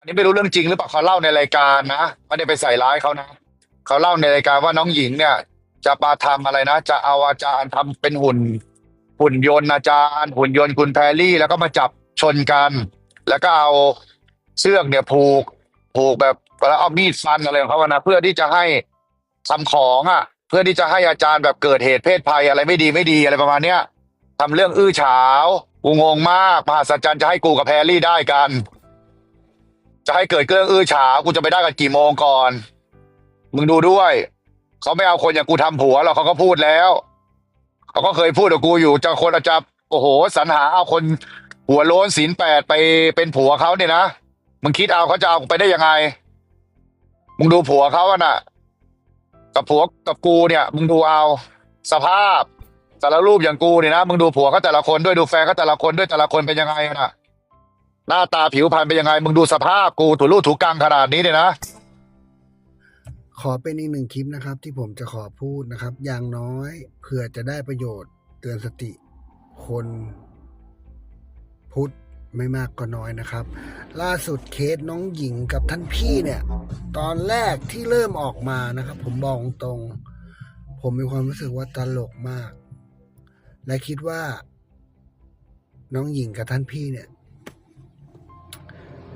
อันนี้ไม่รู้เรื่องจริงหรือเปล่าเขาเล่าในรายการนะไม่ได้ไปใส่ร้ายเขานะเขาเล่าในรายการว่าน้องหญิงเนี่ย จะมาทำอะไรนะ จะเอาอาจารย์ทำเป็นหุ่น หุ่นยนต์อาจารย์ หุ่นยนต์คุณแพรรี่ แล้วก็มาจับชนกัน แล้วก็เอาเชือกเนี่ยผูก ผูกแบบแล้วเอามีดฟันอะไรของเขาอะนะเพื่อที่จะให้ทำของอะ เพื่อที่จะให้อาจารย์แบบเกิดเหตุเพศภัยอะไรไม่ดีไม่ดีอะไรประมาณเนี้ยทำเรื่องอื้อฉาวกูงงมากมหัศจรรย์จะให้กูกับแพรรี่ได้กัน จะให้เกิดเรื่องอื้อฉาวกูจะไปได้กันกี่โมงก่อน มึงดูด้วย เขาไม่เอาคนอย่างกูทำผัวหรอกเขาก็พูดแล้วเขาก็เคยพูดกับกูอยู่จะคนอาจจะโอ้โหสรรหาเอาคนหัวโล้นศีลแปดไปเป็นผัวเขาเนี่ยนะมึงคิดเอาเขาจะเอาไปได้ยังไง มึงดูผัวเขาอะน่ะ กับผัวกับกูเนี่ย มึงดูเอา สภาพแต่ละรูปอย่างกูเนี่ยนะมึงดูผัวเขาแต่ละคนด้วยดูแฟนเขาแต่ละคนด้วยแต่ละคนเป็นยังไงอะน่ะ หน้าตาผิวพรรณเป็นยังไง มึงดูสภาพกูถูรูดถูกังขนาดนี้เนี่ยนะ ขอเป็นอีกหนึ่งคลิปนะครับ ที่ผมจะขอพูดนะครับ อย่างน้อยเผื่อจะได้ประโยชน์เตือนสติ คนพุทธไม่มากก็น้อยนะครับ ล่าสุดเคสน้องหญิงกับท่านพี่เนี่ย ตอนแรกที่เริ่มออกมานะครับ ผมบอกตรง ผมมีความรู้สึกว่าตลกมาก และคิดว่า น้องหญิงกับท่านพี่เนี่ย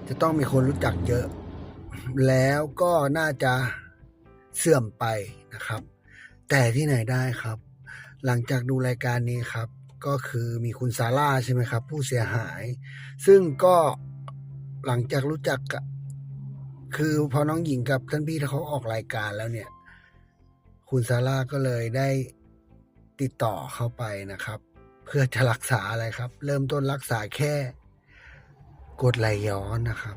จะต้องมีคนรู้จักเยอะ แล้วก็น่าจะเสื่อมไปนะครับ แต่ที่ไหนได้ครับ หลังจากดูรายการนี้ครับ ก็คือมีคุณซาร่าใช่ไหมครับ ผู้เสียหาย ซึ่งก็หลังจากรู้จักคือพอน้องหญิงกับท่านพี่เขาออกรายการแล้วเนี่ย คุณซาร่าก็เลยได้ติดต่อเข้าไปนะครับ เพื่อจะรักษาอะไรครับ เริ่มต้นรักษาแค่ กดไหลย้อนนะครับ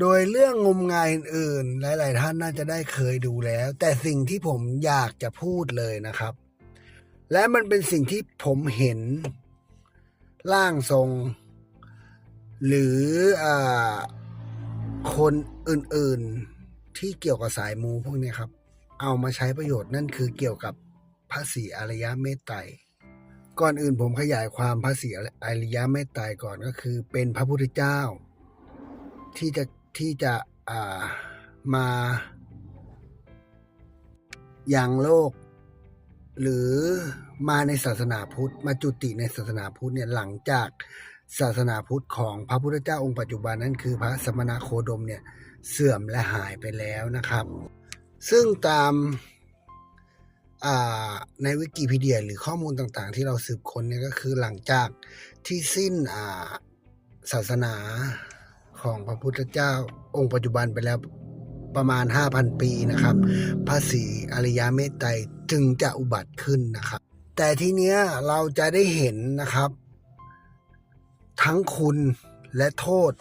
โดยเรื่องงมงายอื่นๆหลาย ๆ ท่านน่าจะได้เคยดูแล้ว แต่สิ่งที่ผมอยากจะพูดเลยนะครับ และมันเป็นสิ่งที่ผมเห็นร่างทรง หรืออคนอื่น ๆ ที่เกี่ยวกับสายมูพวกนี้ครับ เอามาใช้ประโยชน์นั่นคือเกี่ยวกับพระศรีอริยเมตไตร ก่อนอื่นผมขยายความพระศรีอริยเมตไตรก่อนก็คือ เป็นพระพุทธเจ้า ที่จะที่จะอ่ามายังโลก หรือมาในศาสนาพุทธ มาจุติในศาสนาพุทธเนี่ยหลังจากศาสนาพุทธของพระพุทธเจ้าองค์ปัจจุบันนั่นคือพระสมณโคดมเนี่ยเสื่อมและหายไปแล้วนะครับ ซึ่งตาม ในวิกิพีเดียหรือข้อมูลต่างๆ ที่เราสืบค้นเนี่ยก็คือหลังจากที่สิ้นาศาสนาของพระพุทธเจ้าองค์ปัจจุบันไปแล้วประมาณ 5,000 ปีนะครับพระศรีอริยเมตไตรจึงจะอุบัติขึ้นนะครับ แต่ทีเนี้ยเราจะได้เห็นนะครับ ทั้งคุณและโทษ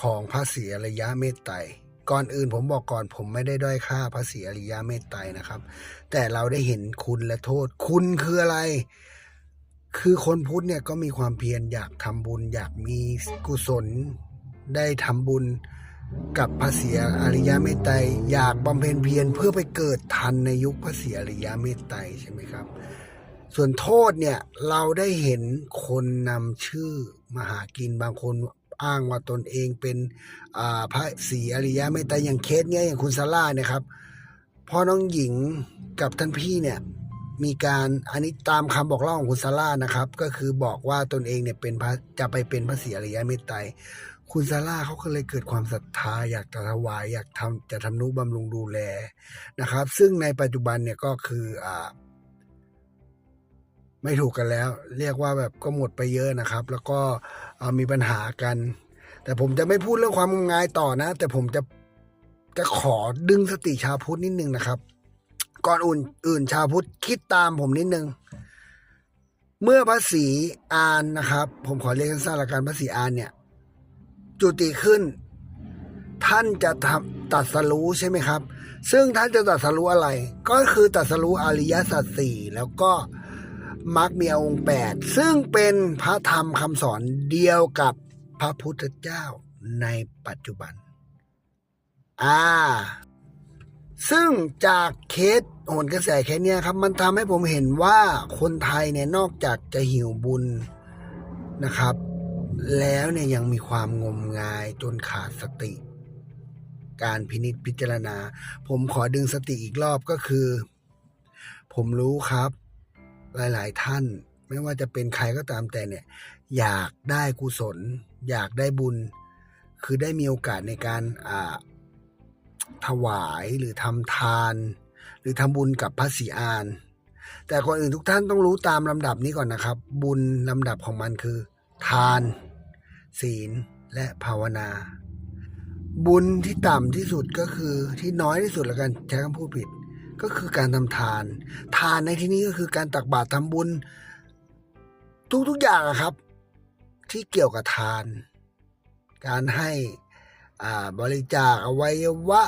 ของพระศรีอริยเมตไตร ก่อนอื่นผมบอกก่อนผมไม่ได้ด้อยค่าพระศรีอริยเมตไตรนะครับ แต่เราได้เห็นคุณและโทษ คุณคืออะไร คือคนพุทธเนี่ยก็มีความเพียรอยากทำบุญ อยากมีกุศล ได้ทำบุญกับพระศรีอริยเมตไตรอยากบำเพ็ญเพียรเพื่อไปเกิดทันในยุคพระศรีอริยเมตไตรใช่ไหมครับ ส่วนโทษเนี่ยเราได้เห็นคนนำชื่อมาหากินบางคน อ้างว่าตนเองเป็นพระศรีอริยะเมตไตรอย่างเคสเนี้ยอย่างคุณซาร่าเนี่ยครับพ่อน้องหญิงกับท่านพี่เนี่ยมีการอันนี้ตามคำบอกเล่าของคุณซาร่านะครับ ก็คือบอกว่าตนเองเนี่ยเป็นพระจะไปเป็นพระศรีอริยะเมตไตรคุณซาร่าเขาก็เลยเกิดความศรัทธาอยากจะถวายอยากทำจะทำนุบำรุงดูแลนะครับ ซึ่งในปัจจุบันเนี่ยก็คืออ่า ไม่ถูกกันแล้ว เรียกว่าแบบก็หมดไปเยอะนะครับ แล้วก็เอ่อมีปัญหากัน แต่ผมจะไม่พูดเรื่องความงมงายต่อนะ แต่ผมจะจะขอดึงสติชาวพุทธนิดนึงนะครับ ก่อนอื่นอื่นชาวพุทธคิดตามผมนิดนึง เมื่อพระศรีอานนะครับ ผมขอเรียกสั้นๆละกันพระศรีอานเนี่ย จุติขึ้น ท่านจะทำตัดสรู้ใช่ไหมครับ ซึ่งท่านจะตัดสรู้อะไร ก็คือตัดสรู้อริยสัจสี่แล้วก็ มรรคมีองค์แปดซึ่งเป็นพระธรรมคำสอนเดียวกับพระพุทธเจ้าในปัจจุบัน อ่า ซึ่งจากเคสโหนกระแสเคสเนี้ยครับ มันทำให้ผมเห็นว่าคนไทยเนี่ยนอกจากจะหิวบุญนะครับ แล้วเนี่ยยังมีความงมงายจนขาดสติ การพินิจพิจารณา ผมขอดึงสติอีกรอบก็คือ ผมรู้ครับ หลาย ๆ ท่าน ไม่ว่าจะเป็นใครก็ตามแต่เนี่ย อยากได้กุศล อยากได้บุญ คือได้มีโอกาสในการอ่าถวายหรือทำทาน หรือทำบุญกับพระศรีอาน แต่ก่อนอื่นทุกท่านต้องรู้ตามลำดับนี้ก่อนนะครับ บุญลำดับของมันคือ ทาน ศีลและภาวนา บุญที่ต่ำที่สุดก็คือที่น้อยที่สุดล้วกันใช้คำพูดผิด ก็คือการทำทาน ทานในที่นี้ก็คือการตักบาตรทำบุญ ทุกๆอย่างครับ ที่เกี่ยวกับทาน การให้บริจาคอวัยวะ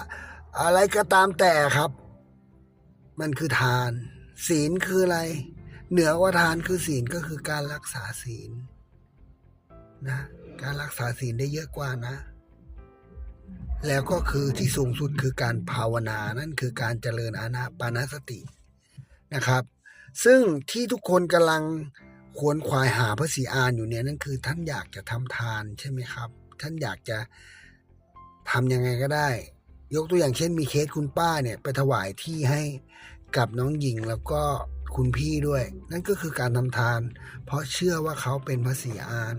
อะไรก็ตามแต่ครับ มันคือทาน ศีลคืออะไร เหนือกว่าทานคือศีลก็คือการรักษาศีลนะการรักษาศีลได้เยอะกว่านะ แล้วก็คือที่สูงสุดคือการภาวนานั่นคือการเจริญอานาปานสตินะครับ ซึ่งที่ทุกคนกำลังขวนขวายหาพระศรีอานอยู่เนี่ยนั่นคือท่านอยากจะทำทานใช่ไหมครับ ท่านอยากจะทำยังไงก็ได้ ยกตัวอย่างเช่น มีเคสคุณป้าเนี่ยไปถวายที่ให้กับน้องหญิงแล้วก็คุณพี่ด้วย นั่นก็คือการทำทาน เพราะเชื่อว่าเขาเป็นพระศรีอาน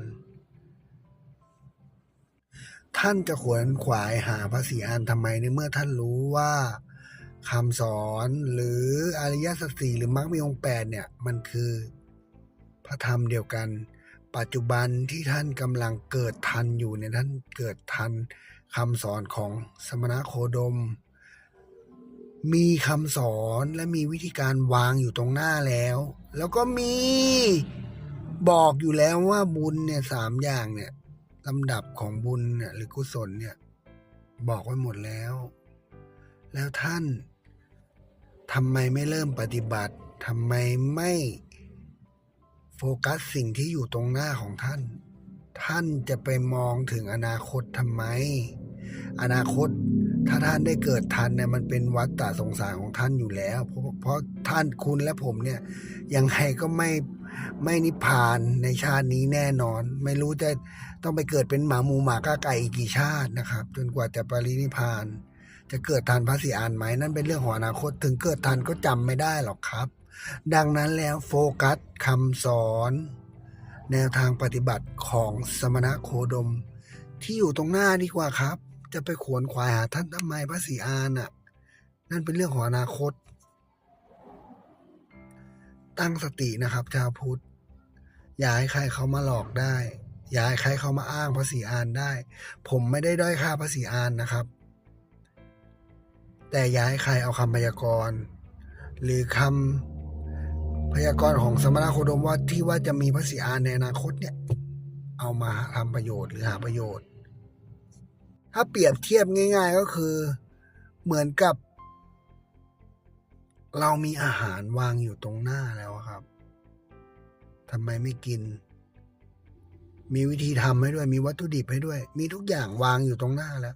ท่านจะขวนขวายหาพระศรีอานทำไมในเมื่อท่านรู้ว่าคำสอนหรืออริยสัจสี่หรือมรรคมีองค์แปดเนี่ย มันคือพระธรรมเดียวกัน ปัจจุบันที่ท่านกำลังเกิดทันอยู่เนี่ยท่านเกิดทันคำสอนของสมณโคดม มีคำสอนและมีวิธีการวางอยู่ตรงหน้าแล้ว แล้วก็มีบอกอยู่แล้วว่าบุญเนี่ยสามอย่างเนี่ย ลำดับของบุญเนี่ยหรือกุศลเนี่ยบอกไว้หมดแล้ว แล้วท่านทำไมไม่เริ่มปฏิบัติทำไมไม่โฟกัสสิ่งที่อยู่ตรงหน้าของท่าน ท่านจะไปมองถึงอนาคตทำไม อนาคตถ้าท่านได้เกิดทันเนี่ยมันเป็นวัฏฏะสงสารของท่านอยู่แล้ว เพราะเพราะท่านคุณและผมเนี่ยยังไงก็ไม่ ไม่นิพพานในชาตินี้แน่นอน ไม่รู้จะต้องไปเกิดเป็นหมาหมูหมาก้าไก่อีกกี่ชาตินะครับ จนกว่าจะปรินิพพาน จะเกิดทันพระศรีอานไหมนั่นเป็นเรื่องของอนาคตถึงเกิดทันก็จำไม่ได้หรอกครับ ดังนั้นแล้วโฟกัสคำสอน แนวทางปฏิบัติของสมณะโคดม ที่อยู่ตรงหน้าดีกว่าครับ จะไปขวนขวายหาท่านทำไมพระศรีอานน่ะนั่นเป็นเรื่องของอนาคต ตั้งสตินะครับชาวพุทธอย่าให้ใครเขามาหลอกได้อย่าให้ใครเขามาอ้างพระศรีอานได้ ผมไม่ได้ด้อยค่าพระศรีอานนะครับ แต่อย่าให้ใครเอาคำพยากรณ์ หรือคำพยากรณ์ของสมณโคดมว่าที่ว่าจะมีพระศรีอานในอนาคตเนี่ย เอามาทำประโยชน์หรือหาประโยชน์ ถ้าเปรียบเทียบง่าย ๆ ก็คือ เหมือนกับ เรามีอาหารวางอยู่ตรงหน้าแล้วครับทำไมไม่กิน มีวิธีทำให้ด้วย มีวัตถุดิบให้ด้วย มีทุกอย่างวางอยู่ตรงหน้าแล้ว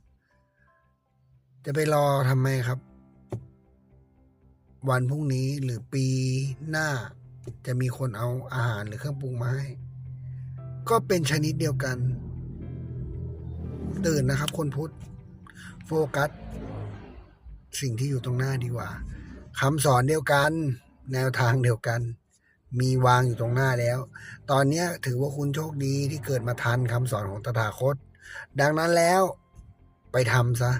จะไปรอทำไมครับ วันพรุ่งนี้หรือปีหน้า จะมีคนเอาอาหารหรือเครื่องปรุงมาให้ ก็เป็นชนิดเดียวกัน ตื่นนะครับ คนพุทธ โฟกัส สิ่งที่อยู่ตรงหน้าดีกว่า คำสอนเดียวกัน แนวทางเดียวกัน มีวางอยู่ตรงหน้าแล้ว ตอนเนี้ถือว่าคุณโชคดีที่เกิดมาทันคำสอนของตถาคต ดังนั้นแล้วไปทำซะ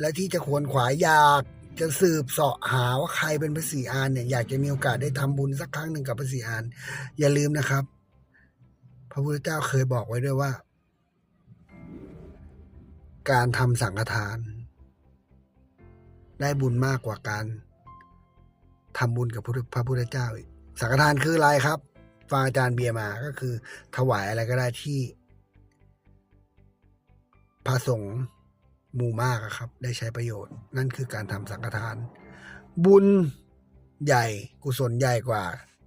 และที่จะควรขวายอยากจะสืบเสาะหาว่าใครเป็นพระศรีอานเนี่ยอยากจะมีโอกาสได้ทำบุญสักครั้งหนึ่งกับพระศรีอาน อย่าลืมนะครับ พระพุทธเจ้าเคยบอกไว้ด้วยว่า การทำสังฆทาน ได้บุญมากกว่าการ ทำบุญกับพระพุทธเจ้าอีกสังฆทานคืออะไรครับฟังอาจารย์เบียร์มาก็คือ ถวายอะไรก็ได้ที่พระสงฆ์หมู่มากครับ ได้ใช้ประโยชน์ นั่นคือการทำสังฆทาน บุญใหญ่กุศลใหญ่กว่า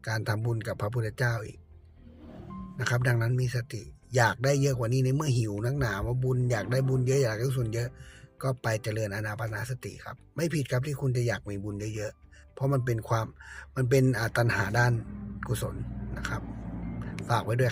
การทำบุญกับพระพุทธเจ้าอีกนะครับ ดังนั้นมีสติ อยากได้เยอะกว่านี้ในเมื่อหิวนักหนาว่าบุญอยากได้บุญเยอะอยากได้กุศลเยอะ ก็ไปเจริญอานาปนาสติครับ ไม่ผิดครับที่คุณจะอยากมีบุญเยอะ เพราะมันเป็นความมันเป็นอาตัณหาด้านกุศลนะครับ ฝากไว้ด้วย